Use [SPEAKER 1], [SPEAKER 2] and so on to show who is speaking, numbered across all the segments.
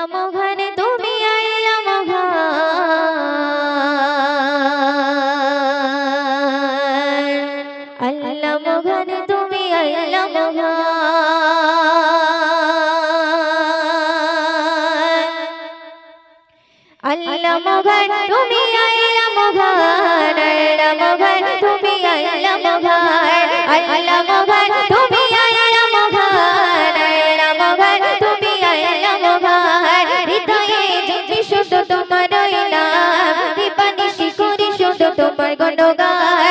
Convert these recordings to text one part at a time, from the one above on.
[SPEAKER 1] আইয়া মোহন তুমি আইয়া মোহন আল্লাহ মোহন তুমি আইয়া মোহন আল্লাহ মোহন তুমি আইয়া মোহন আল্লাহ মোহন তুমি আইয়া মোহন আল্লাহ মোহন তুমি I got no guy.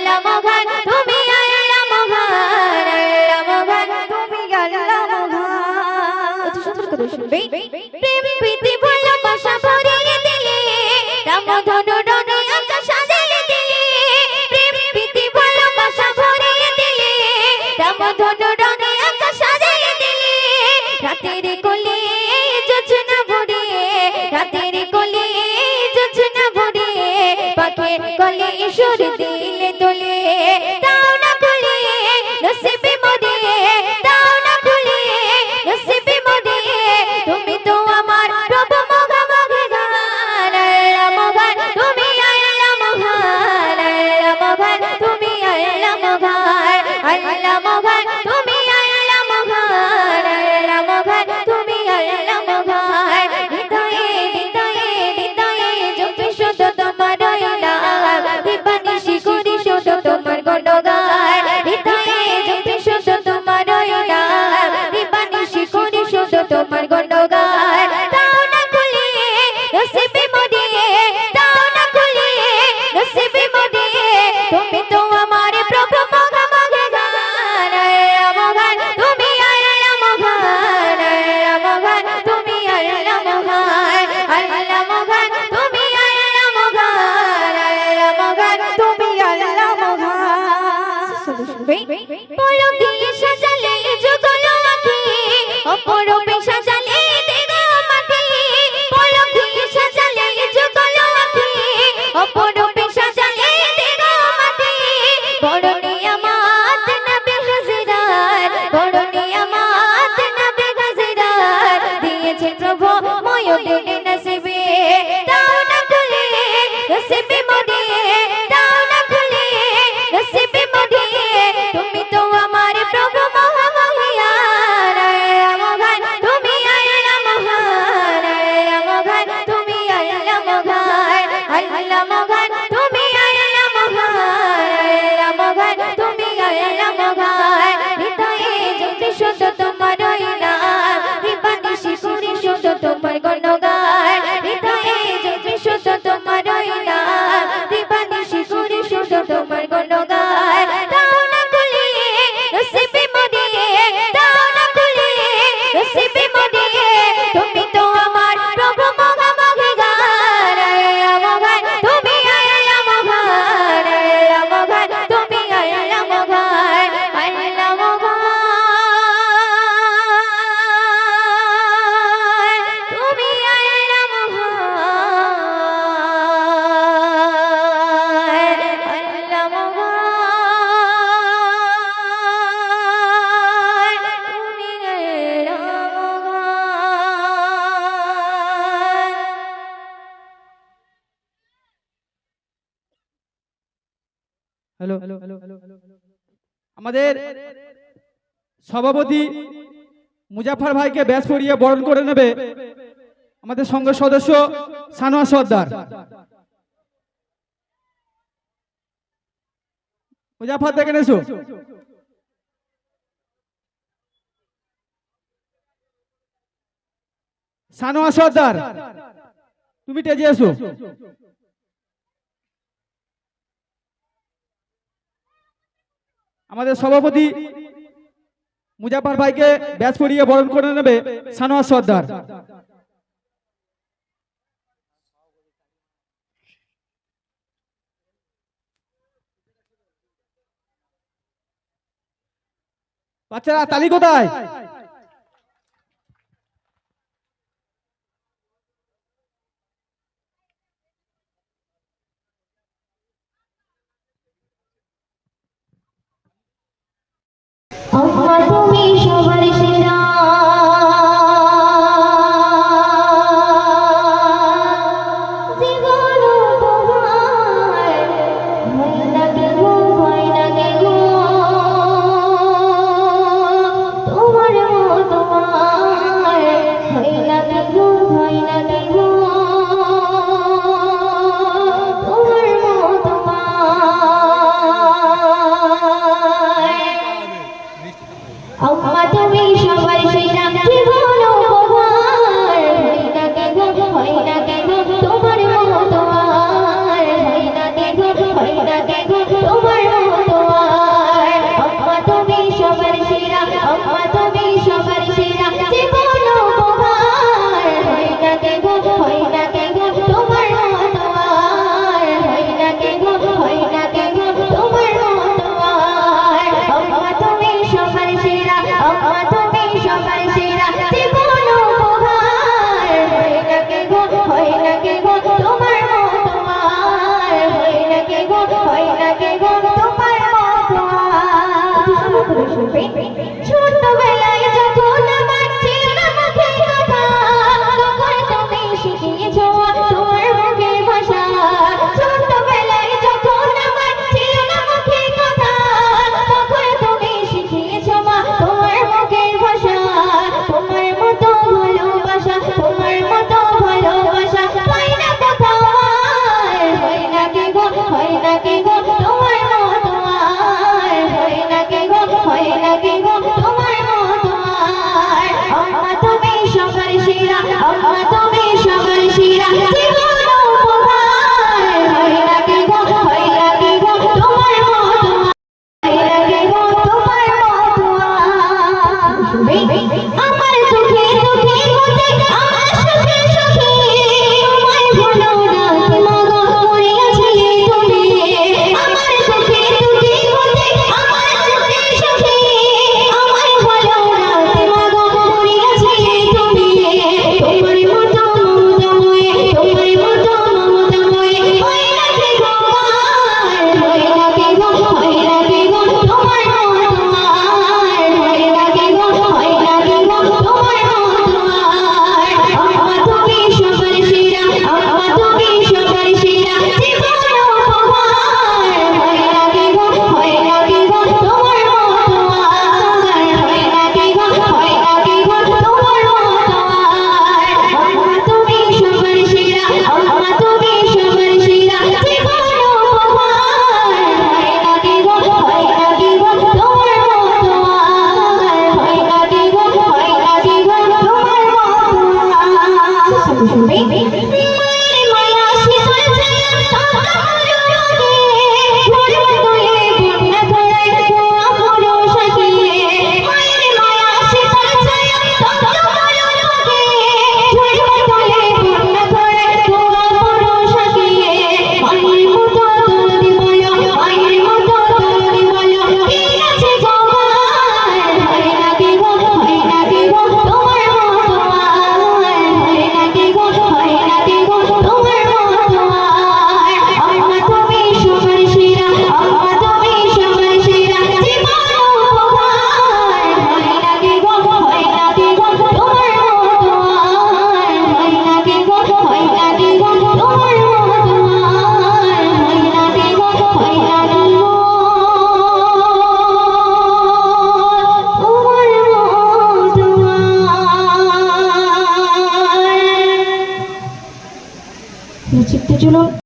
[SPEAKER 1] আল্লাহ মহান তুমি আল্লাহ মহান আল্লাহ মহান তুমি আল্লাহ মহান অত সুন্দর করে শুনবে। প্রেম প্রীতি ভালোবাসা ভরিয়ে দিলে, রামধন রনে আকাশ সাজিয়ে দিলে। প্রেম প্রীতি ভালোবাসা ভরিয়ে দিলে, রামধন রনে আকাশ সাজিয়ে দিলে। রাতের কোলে যোচনা ভরে রাতের কোলে যোচনা ভরে পাখের কোলে ঈশ্বর দিয়ে সদস্য
[SPEAKER 2] হ্যালো। আমাদের সভাপতি
[SPEAKER 1] মুজাফর ভাইকে ব্যাস পড়িয়ে বরণ করে নেবে আমাদের সংঘের সদস্য সানোয়া সর্দার। মুজাফর দেখে নেছো? সানোয়া সর্দার তুমি টেজে আসো আমাদের সভাপতি মুজাফর ভাইকে ব্যাচ পরিয়ে বরণ করে নেবে সানোয়ার সর্দার। বাচ্চারা তালি কোথায়?